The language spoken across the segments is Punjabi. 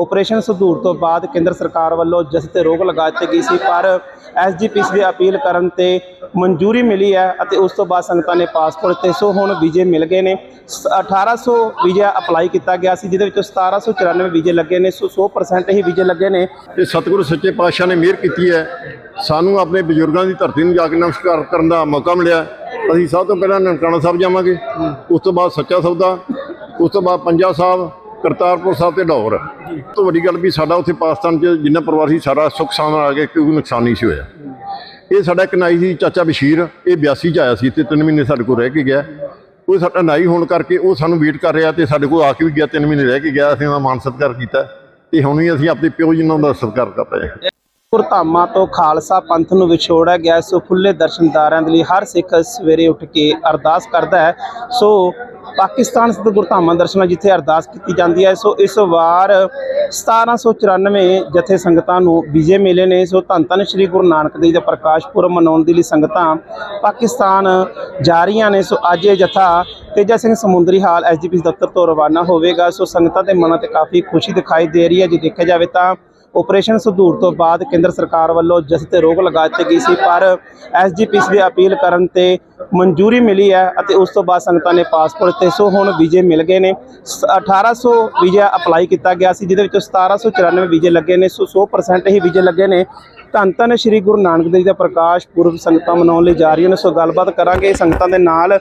ਆਪਰੇਸ਼ਨ ਸੰਧੂਰ ਤੋਂ ਬਾਅਦ ਕੇਂਦਰ ਸਰਕਾਰ ਵੱਲੋਂ ਜਿਸ ਤੇ ਰੋਕ ਲਗਾ ਦਿੱਤੀ ਗਈ ਸੀ, ਪਰ ਐਸਜੀਪੀਸੀ ਦੀ ਅਪੀਲ ਕਰਨ ਤੇ ਮਨਜ਼ੂਰੀ ਮਿਲੀ ਹੈ ਅਤੇ ਉਸ ਤੋਂ ਬਾਅਦ ਸੰਗਤਾਂ ਨੇ ਪਾਸਪੋਰਟ ਤੇ ਸੋ ਹੁਣ ਵੀਜ਼ੇ ਮਿਲ ਗਏ ਨੇ। ਸ- 1800 ਵੀਜ਼ਾ ਅਪਲਾਈ ਕੀਤਾ ਗਿਆ ਸੀ, ਜਿਹਦੇ ਵਿੱਚੋਂ 1794 ਵੀਜ਼ੇ ਲੱਗੇ ਨੇ। ਸੋ 100% ਹੀ ਵੀਜ਼ੇ ਲੱਗੇ ਨੇ। ਤੇ ਸਤਿਗੁਰੂ ਸੱਚੇ ਪਾਤਸ਼ਾਹ ਨੇ ਮਿਹਰ ਕੀਤੀ ਹੈ। ਸਾਨੂੰ ਆਪਣੇ ਬਜ਼ੁਰਗਾਂ ਦੀ ਧਰਤੀ ਨੂੰ ਜਾ ਕੇ ਨਮਸਕਾਰ ਕਰਨ ਦਾ ਮੌਕਾ ਮਿਲਿਆ। ਅਸੀਂ ਸਭ ਤੋਂ ਪਹਿਲਾਂ ਨਨਕਾਣਾ ਸਾਹਿਬ ਜਾਵਾਂਗੇ। ਉਸ ਤੋਂ ਬਾਅਦ ਸੱਚਾ ਸੌਦਾ। ਉਸ ਤੋਂ ਬਾਅਦ ਪੰਜਾ ਸਾਹਿਬ। ਕਰਤਾਰਪੁਰ ਸਾਹਿਬ ਤੇ ਲਾਹੌਰ। ਤੋਂ ਵੱਡੀ ਗੱਲ ਵੀ ਸਾਡਾ ਉੱਥੇ ਪਾਕਿਸਤਾਨ 'ਚ ਜਿੰਨਾ ਪਰਿਵਾਰ ਸੀ ਸਾਰਾ ਸੁੱਖ ਸਾਂਦ ਆ ਗਿਆ ਕੋਈ ਨੁਕਸਾਨ ਨਹੀਂ ਸੀ ਹੋਇਆ। ਇਹ ਸਾਡਾ ਇੱਕ ਨਾਈ ਸੀ ਚਾਚਾ ਬਸ਼ੀਰ। ਇਹ 82 ਚ ਆਇਆ ਸੀ ਤੇ 3 ਮਹੀਨੇ ਸਾਡੇ ਕੋਲ ਰਹਿ ਕੇ ਗਿਆ। ਉਹ ਸਾਡਾ ਨਾਈ ਹੋਣ ਕਰਕੇ ਉਹ ਸਾਨੂੰ ਵੇਟ ਕਰ ਰਿਹਾ ਤੇ ਸਾਡੇ ਕੋਲ ਆ ਕੇ ਵੀ ਗਿਆ 3 ਮਹੀਨੇ ਰਹਿ ਕੇ ਗਿਆ। ਅਸੀਂ ਉਹਦਾ ਮਾਨ ਸਤਿਕਾਰ ਕੀਤਾ ਤੇ ਹੁਣ ਵੀ ਅਸੀਂ ਆਪਣੇ ਪਿਓ ਜੀ ਨਾਲ ਦਾ ਸਤਿਕਾਰ ਕਰ ਰਹੇ ਹਾਂ। ਗੁਰਧਾਮਾਂ ਤੋਂ ਖਾਲਸਾ ਪੰਥ ਨੂੰ ਵਿਛੋੜਿਆ ਗਿਆ ਸੋ ਖੁੱਲੇ ਦਰਸ਼ਨਦਾਰਾਂ ਦੇ ਲਈ ਹਰ ਸਿੱਖ ਸਵੇਰੇ ਉੱਠ ਕੇ ਅਰਦਾਸ ਕਰਦਾ ਹੈ। ਸੋ ਪਾਕਿਸਤਾਨ ਸਥਿਤ ਗੁਰਧਾਮਾਂ ਦਰਸ਼ਨਾਂ ਜਿੱਥੇ ਅਰਦਾਸ ਕੀਤੀ ਜਾਂਦੀ ਹੈ, ਸੋ ਇਸ ਵਾਰ 1794 ਜਥੇ ਸੰਗਤਾਂ ਨੂੰ ਵਿਜੇ ਮਿਲੇ ਨੇ। ਸੋ ਧੰਨ ਧੰਨ ਸ੍ਰੀ ਗੁਰੂ ਨਾਨਕ ਦੇਵ ਦਾ ਪ੍ਰਕਾਸ਼ ਪੁਰਬ ਮਨਾਉਣ ਦੇ ਲਈ ਸੰਗਤਾਂ ਪਾਕਿਸਤਾਨ ਜਾ ਰਹੀਆਂ ਨੇ। ਸੋ ਅੱਜ ਇਹ ਜਥਾ ਤੇਜਾ ਸਿੰਘ ਸਮੁੰਦਰੀ ਹਾਲ ਐਸਜੀਪੀ ਦਫ਼ਤਰ ਤੋਂ ਰਵਾਨਾ ਹੋਵੇਗਾ। ਸੋ ਸੰਗਤਾਂ ਦੇ ਮਨਾਂ ਤੇ ਕਾਫੀ ਖੁਸ਼ੀ ਦਿਖਾਈ ਦੇ ਰਹੀ ਹੈ। ਜੇ ਦੇਖਿਆ ਜਾਵੇ ਤਾਂ ਆਪਰੇਸ਼ਨ ਸੁਧੂਰ ਤੋਂ ਬਾਅਦ ਕੇਂਦਰ ਸਰਕਾਰ ਵੱਲੋਂ ਜਿਸ ਤੇ ਰੋਕ ਲਗਾ ਦਿੱਤੀ ਗਈ ਸੀ, ਪਰ ਐਸਜੀਪੀਸੀ ਦੀ ਅਪੀਲ ਕਰਨ ਤੇ ਮਨਜ਼ੂਰੀ ਮਿਲੀ ਹੈ ਅਤੇ ਉਸ ਤੋਂ ਬਾਅਦ ਸੰਗਤਾਂ ਨੇ ਪਾਸਪੋਰਟ ਤੇ, ਸੋ ਹੁਣ ਵੀਜ਼ੇ ਮਿਲ ਗਏ ਨੇ। ਸ- 1800 ਵੀਜ਼ਾ ਅਪਲਾਈ ਕੀਤਾ ਗਿਆ ਸੀ, ਜਿਹਦੇ ਵਿੱਚੋਂ 1794 ਵੀਜ਼ੇ ਲੱਗੇ ਨੇ, ਸੋ 100% ਹੀ ਵੀਜ਼ੇ ਲੱਗੇ ਨੇ। ਧੰਨ ਧੰਨ ਸ੍ਰੀ ਗੁਰੂ ਨਾਨਕ ਦੇਵ ਜੀ ਦਾ ਪ੍ਰਕਾਸ਼, ਪੁਰਬ ਸੰਗਤਾਂ ਮਨਾਉਣ ਲਈ ਜਾ ਰਹੀਆਂ ਨੇ। ਸੋ ਗੱਲਬਾਤ ਕਰਾਂਗੇ ਸੰਗਤਾਂ ਦੇ ਨਾਲ।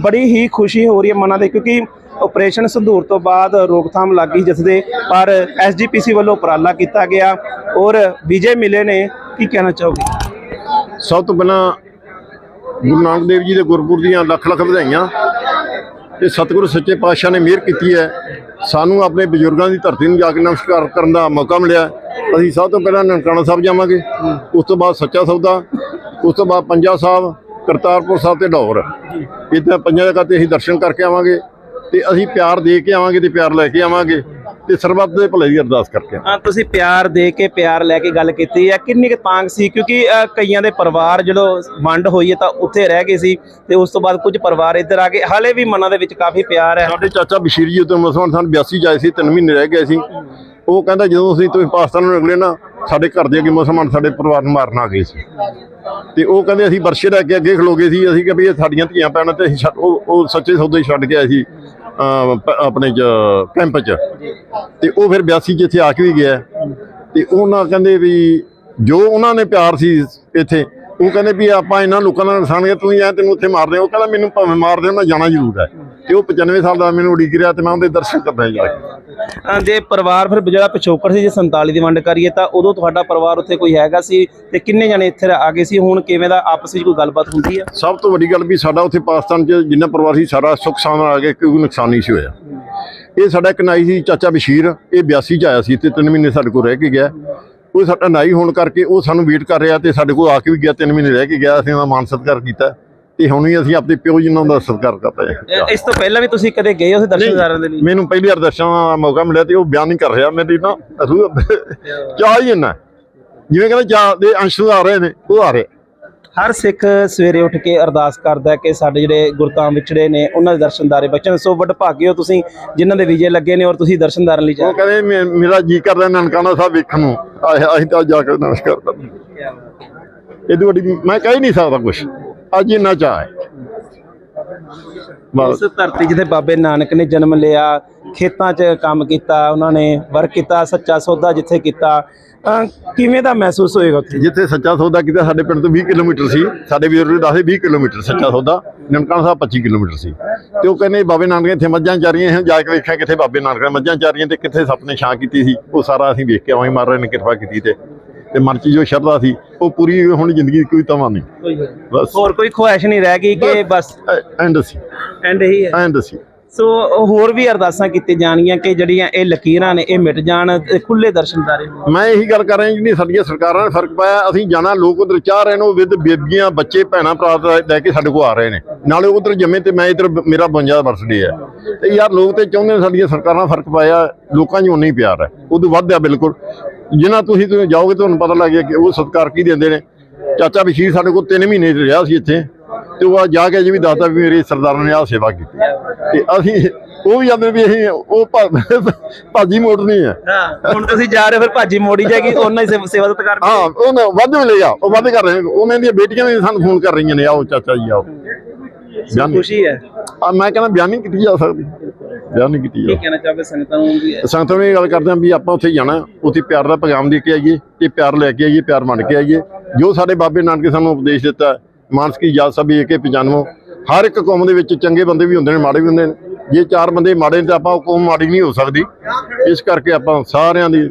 ਬੜੀ ਹੀ ਖੁਸ਼ੀ ਹੋ ਰਹੀ ਹੈ ਮਨਾਂ ਦੇ, ਕਿਉਂਕਿ ਆਪਰੇਸ਼ਨ ਸੰਧੂਰ ਤੋਂ ਬਾਅਦ ਰੋਕਥਾਮ ਲੱਗੀ ਜਿਸ ਦੇ ਪਰ ਐਸਜੀਪੀਸੀ ਵੱਲੋਂ ਉਪਰਾਲਾ ਕੀਤਾ ਗਿਆ ਔਰ ਵਿਜੇ ਮਿਲੇ ਨੇ, ਕੀ ਕਹਿਣਾ ਚਾਹੋਗੇ? ਸਭ ਤੋਂ ਪਹਿਲਾਂ ਗੁਰੂ ਨਾਨਕ ਦੇਵ ਜੀ ਦੇ ਗੁਰਪੁਰ ਦੀਆਂ ਲੱਖ ਲੱਖ ਵਧਾਈਆਂ ਤੇ ਸਤਿਗੁਰੂ ਸੱਚੇ ਪਾਤਸ਼ਾਹ ਨੇ ਮਿਹਰ ਕੀਤੀ ਹੈ। ਸਾਨੂੰ ਆਪਣੇ ਬਜ਼ੁਰਗਾਂ ਦੀ ਧਰਤੀ ਨੂੰ ਜਾ ਕੇ ਨਮਸਕਾਰ ਕਰਨ ਦਾ ਮੌਕਾ ਮਿਲਿਆ। ਅਸੀਂ ਸਭ ਤੋਂ ਪਹਿਲਾਂ ਨਨਕਾਣਾ ਸਾਹਿਬ ਜਾਵਾਂਗੇ, ਉਸ ਤੋਂ ਬਾਅਦ ਸੱਚਾ ਸੌਦਾ, ਉਸ ਤੋਂ ਬਾਅਦ ਪੰਜਾ ਸਾਹਿਬ, ਕਰਤਾਰਪੁਰ ਸਾਹਿਬ ਤੇ ਲਾਹੌਰ। ਇੱਥੇ ਪੰਜਾਂ ਜਗ੍ਹਾ ਤੇ ਅਸੀਂ ਦਰਸ਼ਨ ਕਰਕੇ ਆਵਾਂਗੇ। ਤੇ ਅਸੀਂ ਪਿਆਰ ਦੇ ਕੇ ਆਵਾਂਗੇ ਤੇ ਪਿਆਰ ਲੈ ਕੇ ਆਵਾਂਗੇ ਤੇ ਸਰਬੱਤ ਦੇ ਭਲੇ ਦੀ ਅਰਦਾਸ ਕਰਕੇ ਹਾਂ ਤੁਸੀਂ ਪਿਆਰ ਦੇ ਕੇ ਪਿਆਰ ਲੈ ਕੇ ਗੱਲ ਕੀਤੀ ਹੈ। ਕਿੰਨੀ ਕੁ ਤਾਂਗ ਸੀ? ਕਿਉਂਕਿ ਅ, ਕਈਆਂ ਦੇ ਪਰਿਵਾਰ ਜਦੋਂ ਵੰਡ ਹੋਈ ਹੈ ਤਾਂ ਉੱਥੇ ਰਹਿ ਗਏ ਸੀ ਤੇ ਉਸ ਤੋਂ ਬਾਅਦ ਕੁਝ ਪਰਿਵਾਰ ਇੱਧਰ ਆ ਗਏ। ਹਾਲੇ ਵੀ ਮਨਾਂ ਦੇ ਵਿੱਚ ਕਾਫੀ ਪਿਆਰ ਹੈ। ਸਾਡੇ ਚਾਚਾ ਬਸ਼ੀਰ ਜੀ ਉਦੋਂ ਮੁਸਲਮਾਨ ਸਨ 82 ਚ ਆਏ ਸੀ 3 ਮਹੀਨੇ ਰਹਿ ਗਏ ਸੀ। ਉਹ ਕਹਿੰਦਾ ਜਦੋਂ ਅਸੀਂ ਤੁਸੀਂ ਪਾਕਿਸਤਾਨ ਨੂੰ ਨਿਕਲੇ ਨਾ ਸਾਡੇ ਘਰ ਦੇ ਅੱਗੇ ਮੁਸਲਮਾਨ ਸਾਡੇ ਪਰਿਵਾਰ ਨੂੰ ਮਾਰਨ ਆ ਗਏ ਸੀ। ਤੇ ਉਹ ਕਹਿੰਦੇ ਅਸੀਂ ਵਰਸ਼ੇ ਲੈ ਕੇ ਅੱਗੇ ਖਲੋ ਗਏ ਸੀ। ਅਸੀਂ ਕਿਹਾ ਵੀ ਇਹ ਸਾਡੀਆਂ ਧੀਆਂ ਪੈਣਾ ਤੇ ਅਸੀਂ ਛੱਡ- ਉਹ ਉਹ ਸੱਚੇ ਸੌਦੇ ਛੱਡ ਕੇ ਆਏ ਸੀ। ਆਪਣੇ ਚ, ਕੈਂਪ ਚ। ਤੇ ਉਹ ਫਿਰ 82 ਚ ਇੱਥੇ ਆ ਕੇ ਵੀ ਗਿਆ। ਤੇ ਉਹਨਾਂ ਕਹਿੰਦੇ ਵੀ ਜੋ ਉਹਨਾਂ ਨੇ ਪਿਆਰ ਸੀ ਇੱਥੇ, ਉਹ ਕਹਿੰਦੇ ਵੀ ਆਪਾਂ ਇਹਨਾਂ ਲੋਕਾਂ ਨਾਲ ਨੁਕਸਾਨ ਕੀਤਾ ਤੁਸੀਂ ਐ ਤੈਨੂੰ ਉੱਥੇ ਮਾਰਦੇ ਹੋ ਉਹ ਕਹਿੰਦਾ, ਮੈਨੂੰ ਭਾਵੇਂ ਮਾਰਦੇ ਮੈਂ ਜਾਣਾ ਜ਼ਰੂਰ ਹੈ। ਤੇ ਉਹ 95 ਸਾਲ ਦਾ ਮੈਨੂੰ ਉਡੀਕ ਰਿਹਾ ਤੇ ਮੈਂ ਉਹਦੇ ਦਰਸ਼ਨ ਕਰਦਾ ਜਾ ਕੇ। ਜੇ ਪਰਿਵਾਰ ਫਿਰ ਜਿਹੜਾ ਪਿਛੋਕੜ ਸੀ ਜੇ 47 ਦੀ ਵੰਡ ਕਰੀਏ ਤਾਂ ਉਦੋਂ ਤੁਹਾਡਾ ਪਰਿਵਾਰ ਉੱਥੇ ਕੋਈ ਹੈਗਾ ਸੀ ਤੇ ਕਿੰਨੇ ਜਣੇ ਇੱਥੇ ਆ ਗਏ ਸੀ? ਹੁਣ ਕਿਵੇਂ ਦਾ ਆਪਸ ਵਿੱਚ ਕੋਈ ਗੱਲਬਾਤ ਹੁੰਦੀ ਹੈ ਸਭ ਤੋਂ ਵੱਡੀ ਗੱਲ ਵੀ ਸਾਡਾ ਉੱਥੇ ਪਾਕਿਸਤਾਨ 'ਚ ਜਿੰਨਾ ਪਰਿਵਾਰ ਸੀ ਸਾਰਾ ਸੁੱਖ ਸਾਂਦ ਆ ਗਿਆ ਕੋਈ ਨੁਕਸਾਨ ਨਹੀਂ ਸੀ ਹੋਇਆ। ਇਹ ਸਾਡਾ ਇੱਕ ਨਾਈ ਸੀ ਚਾਚਾ ਬਸ਼ੀਰ ਇਹ 82 ਚ ਆਇਆ ਸੀ ਤੇ 3 ਮਹੀਨੇ ਸਾਡੇ ਕੋਲ ਰਹਿ ਕੇ ਗਿਆ। ਉਹ ਸਾਡਾ ਨਾਈ ਹੋਣ ਕਰਕੇ ਉਹ ਸਾਨੂੰ ਵੇਟ ਕਰ ਰਿਹਾ ਤੇ ਸਾਡੇ ਕੋਲ ਆ ਕੇ ਵੀ ਗਿਆ 3 ਮਹੀਨੇ ਰਹਿ ਕੇ ਗਿਆ ਅਸੀਂ ਉਹਦਾ ਮਾਨ ਸਤਿਕਾਰ ਕੀਤਾ। ਤੇ ਹੁਣ ਵੀ ਅਸੀਂ ਆਪਣੇ ਪਿਓ ਜੀ ਨਾਲ ਦਾ ਸਤਿਕਾਰ ਕਰਦੇ ਹਾਂ। ਇਸ ਤੋਂ ਪਹਿਲਾਂ ਵੀ ਤੁਸੀਂ ਕਦੇ ਗਏ ਹੋ ਦਰਸ਼ਨਦਾਰਾਂ ਦੇ ਲਈ? ਮੈਨੂੰ ਪਹਿਲੀ ਵਾਰ ਦਰਸ਼ਨ ਦਾ ਮੌਕਾ ਮਿਲਿਆ ਤੇ ਉਹ ਬਿਆਨ ਨਹੀਂ ਕਰ ਰਿਹਾ ਮੇਰੀ ਨਾ ਰੂਹ ਚਾਹ ਹੀ ਇੰਨਾ। ਜਿਵੇਂ ਕਹਿੰਦੇ ਚਾਹ ਦੇ ਅੰਸ਼ ਆ ਰਹੇ ਨੇ ਉਹ ਆ ਰਹੇ। ਹਰ ਸਿੱਖ ਸਵੇਰੇ ਉੱਠ ਕੇ ਅਰਦਾਸ ਕਰਦਾ ਕਿ ਸਾਡੇ ਜਿਹੜੇ ਗੁਰਤਾਮ ਵਿਛੜੇ ਨੇ ਉਹਨਾਂ ਦੇ ਦਰਸ਼ਨਦਾਰੇ ਬਚਣ ਸੋ ਵਡਭਾਗੇ ਹੋ ਤੁਸੀਂ ਜਿਨ੍ਹਾਂ ਦੇ ਵੀਜ਼ੇ ਲੱਗੇ ਨੇ ਔਰ ਤੁਸੀਂ ਦਰਸ਼ਨਦਾਰਾਂ ਲਈ ਜਾ ਉਹ ਕਹਿੰਦੇ ਮੇਰਾ ਜੀ ਕਰਦਾ ਨਨਕਾਣਾ ਸਾਹਿਬ ਵੇਖਣ ਨੂੰ। ਅਸੀਂ ਤਾਂ ਜਾ ਕੇ ਨਮਸਕਾਰ ਕਰਦੇ ਇਹਦੀ ਵੱਡੀ ਮੈਂ ਕਹਿ ਨਹੀਂ ਸਕਦਾ ਕੁਝ ਅੱਜ ਇੰਨਾ ਚਾਹ ਹੈ। ਉਸ ਧਰਤੀ ਜਿੱਥੇ ਬਾਬੇ ਨਾਨਕ ਨੇ ਜਨਮ ਲਿਆ ਖੇਤਾਂ 'ਚ ਕੰਮ ਕੀਤਾ ਉਹਨਾਂ ਨੇ ਵਰਕ ਕੀਤਾ ਸੱਚਾ ਸੌਦਾ ਜਿੱਥੇ ਕੀਤਾ ਕਿਵੇਂ ਦਾ ਮਹਿਸੂਸ ਹੋਏਗਾ ਉੱਥੇ? ਜਿੱਥੇ ਸੱਚਾ ਸੌਦਾ ਕੀਤਾ ਸਾਡੇ ਪਿੰਡ ਤੋਂ 20 ਕਿਲੋਮੀਟਰ ਸੀ। ਸਾਡੇ ਵੀਰ ਨੇ ਦੱਸੇ 20 ਕਿਲੋਮੀਟਰ ਸੱਚਾ ਸੌਦਾ ਨਨਕਾਣਾ ਸਾਹਿਬ 25 ਕਿਲੋਮੀਟਰ ਸੀ। ਤੇ ਉਹ ਕਹਿੰਦੇ ਬਾਬੇ ਨਾਨਕ ਇੱਥੇ ਮੱਝਾਂ ਚਾਰੀਆਂ ਹੈ ਜਾ ਕੇ ਵੇਖਿਆ ਕਿੱਥੇ ਬਾਬੇ ਨਾਨਕ ਨੇ ਮੱਝਾਂ ਚਾਰੀਆਂ ਤੇ ਕਿੱਥੇ ਸੱਪ ਨੇ ਛਾਂ ਕੀਤੀ ਸੀ। ਉਹ ਸਾਰਾ ਅਸੀਂ ਵੇਖ ਕੇ ਆਵਾਂਗੇ ਮਹਾਰਾਜ ਨੇ ਕਿਰਪਾ ਕੀਤੀ ਤੇ। ਤੇ ਮਨ 'ਚ ਜੋ ਸ਼ਰਧਾ ਸੀ ਉਹ ਪੂਰੀ ਹੁਣ ਜ਼ਿੰਦਗੀ ਦੀ ਕੋਈ ਤਮਾ ਨਹੀਂ। ਬਸ। ਹੋਰ ਕੋਈ ਖੁਆਇਸ਼ ਨਹੀਂ ਰਹਿ ਗਈ ਕਿ ਬਸ ਐਂਡ ਸੀ। ਐਂਡ ਹੀ ਹੈ। ਐਂਡ ਸੀ। ਸੋ ਹੋਰ ਵੀ ਅਰਦਾਸਾਂ ਕੀਤੀਆਂ ਜਾਣੀਆਂ ਕਿ ਜਿਹੜੀਆਂ ਇਹ ਲਕੀਰਾਂ ਨੇ ਇਹ ਮਿਟ ਜਾਣ ਤੇ ਖੁੱਲੇ ਦਰਸ਼ਨਦਾਰੇ ਮੈਂ ਇਹੀ ਗੱਲ ਕਰ ਰਿਹਾ ਜਿਹੜੀ ਸਾਡੀਆਂ ਸਰਕਾਰਾਂ ਨੇ ਫ਼ਰਕ ਪਾਇਆ ਅਸੀਂ ਜਾਣਾ ਲੋਕ ਉਧਰ ਚਾਹ ਰਹੇ ਨੇ ਉਹ ਵਿਦ ਬੇਬੀਆਂ ਬੱਚੇ ਭੈਣਾਂ ਭਰਾ ਲੈ ਕੇ ਸਾਡੇ ਕੋਲ ਆ ਰਹੇ ਨੇ। ਨਾਲੇ ਉਧਰ ਜੰਮੇ ਤੇ ਮੈਂ ਇਧਰ ਮੇਰਾ 52 ਬਰਥਡੇ ਹੈ। ਤੇ ਯਾਰ ਲੋਕ ਤੇ ਚਾਹੁੰਦੇ ਨੇ ਸਾਡੀਆਂ ਸਰਕਾਰਾਂ ਫ਼ਰਕ ਪਾਇਆ ਲੋਕਾਂ 'ਚ ਉਨਾ ਹੀ ਪਿਆਰ ਹੈ। ਉਦੋਂ ਵੱਧ ਆ ਬਿਲਕੁਲ। ਜਿਨ੍ਹਾਂ ਤੁਸੀਂ ਤੁਸੀਂ ਜਾਓਗੇ ਤੁਹਾਨੂੰ ਪਤਾ ਲੱਗ ਗਿਆ ਕਿ ਉਹ ਸਤਿਕਾਰ ਕੀ ਦਿੰਦੇ ਨੇ। ਚਾਚਾ ਬਸ਼ੀਰ ਸਾਡੇ ਕੋਲ 3 ਮਹੀਨੇ ਰਿਹਾ ਸੀ ਇੱਥੇ। ਤੇ ਉਹ ਆ ਜਾ ਕੇ ਜੀ ਵੀ ਦੱਸਦਾ ਵੀ ਮੇਰੇ ਸਰਦਾਰਾਂ ਨੇ ਆਹ ਸੇਵਾ ਕੀਤੀ ਤੇ ਅਸੀਂ ਉਹ ਵੀ ਜਾਂਦੇ ਵੀ ਅਸੀਂ ਉਹ ਭਾਜੀ ਮੋੜਨੀ ਹੈ। ਹਾਂ ਹੁਣ ਤੁਸੀਂ ਜਾ ਰਹੇ ਫਿਰ ਭਾਜੀ ਮੋੜੀ ਜਾਏਗੀ ਉਹਨਾਂ ਹੀ ਸੇਵਾ- ਸੇਵਾ ਕਰ ਹਾਂ ਉਹ ਨਾ ਵੱਧ ਮਿਲੇਗਾ ਉਹ ਵੱਧ ਕਰ ਰਹੇ ਉਹਨਾਂ ਦੀਆਂ ਬੇਟੀਆਂ ਵੀ ਸਾਨੂੰ ਫੋਨ ਕਰ ਰਹੀਆਂ ਨੇ ਆਓ ਚਾਚਾ ਜੀ ਆਓ। ਬਿਆਨ। ਖੁਸ਼ੀ ਹੈ। ਆ ਮੈਂ ਕਹਿੰਦਾ ਬਿਆਨ ਨਹੀਂ ਕੀਤੀ ਜਾ ਸਕਦੀ। ਬਿਆਨ ਨਹੀਂ ਕੀਤੀ ਕੀ ਕਹਿਣਾ ਚਾਹੋਗੇ ਸੰਗਤਾਂ ਨੂੰ ਵੀ ਸੰਗਤਾਂ ਨੂੰ ਇਹ ਗੱਲ ਕਰਦੇ ਹਾਂ ਵੀ ਆਪਾਂ ਉੱਥੇ ਜਾਣਾ ਉੱਥੇ ਪਿਆਰ ਦਾ ਪੈਗਾਮ ਦੇ ਕੇ ਆਈਏ ਤੇ ਪਿਆਰ ਲੈ ਕੇ ਆਈਏ ਪਿਆਰ ਮੰਨ ਕੇ ਆਈਏ। ਜੋ ਸਾਡੇ ਬਾਬੇ ਨਾਨਕ ਸਾਨੂੰ ਉਪਦੇਸ਼ ਦਿੱਤਾ ਮਾਨਸਿਕ ਇਜਾਜ਼ਤ ਸਭੀ ਏਕੇ ਪਛਾਨਵੋ ਹਰ ਇੱਕ ਕੌਮ ਦੇ ਵਿੱਚ ਚੰਗੇ ਬੰਦੇ ਵੀ ਹੁੰਦੇ ਨੇ ਮਾੜੇ ਵੀ ਹੁੰਦੇ ਨੇ। ਜੇ ਚਾਰ ਬੰਦੇ ਮਾੜੇ ਨੇ ਤਾਂ ਆਪਾਂ ਉਹ ਕੌਮ ਮਾੜੀ ਨਹੀਂ ਹੋ ਸਕਦੀ। ਇਸ ਕਰਕੇ ਆਪਾਂ ਸਾਰਿਆਂ ਦੀ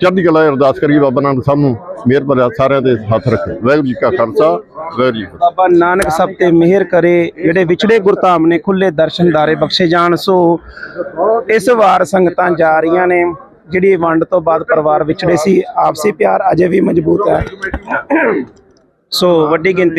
ਚੜ੍ਹਦੀ ਕਲਾ ਅਰਦਾਸ ਕਰੀਏ ਬਾਬਾ ਨਾਨਕ ਸਭ ਨੂੰ, ਮਿਹਰ ਭਰਿਆ ਸਾਰਿਆਂ ਦੇ ਹੱਥ ਰੱਖੇ। ਵਾਹਿਗੁਰੂ ਜੀ ਕਾ ਖਾਲਸਾ, ਵਾਹਿਗੁਰੂ ਜੀ ਬਾਬਾ ਨਾਨਕ ਸਭ ਤੇ ਮਿਹਰ ਕਰੇ, ਜਿਹੜੇ ਵਿਛੜੇ ਗੁਰਧਾਮ ਨੇ ਖੁੱਲੇ ਦਰਸ਼ਨਦਾਰੇ ਬਖਸ਼ੇ ਜਾਣ, ਸੋ ਇਸ ਵਾਰ ਸੰਗਤਾਂ ਜਾ ਰਹੀਆਂ ਨੇ, ਜਿਹੜੀ ਵੰਡ ਤੋਂ ਬਾਅਦ ਪਰਿਵਾਰ ਵਿਛੜੇ ਸੀ, ਆਪਸੀ ਪਿਆਰ ਅਜੇ ਵੀ ਮਜ਼ਬੂਤ ਹੈ। ਸੋ ਵੱਡੀ ਗਿਣਤੀ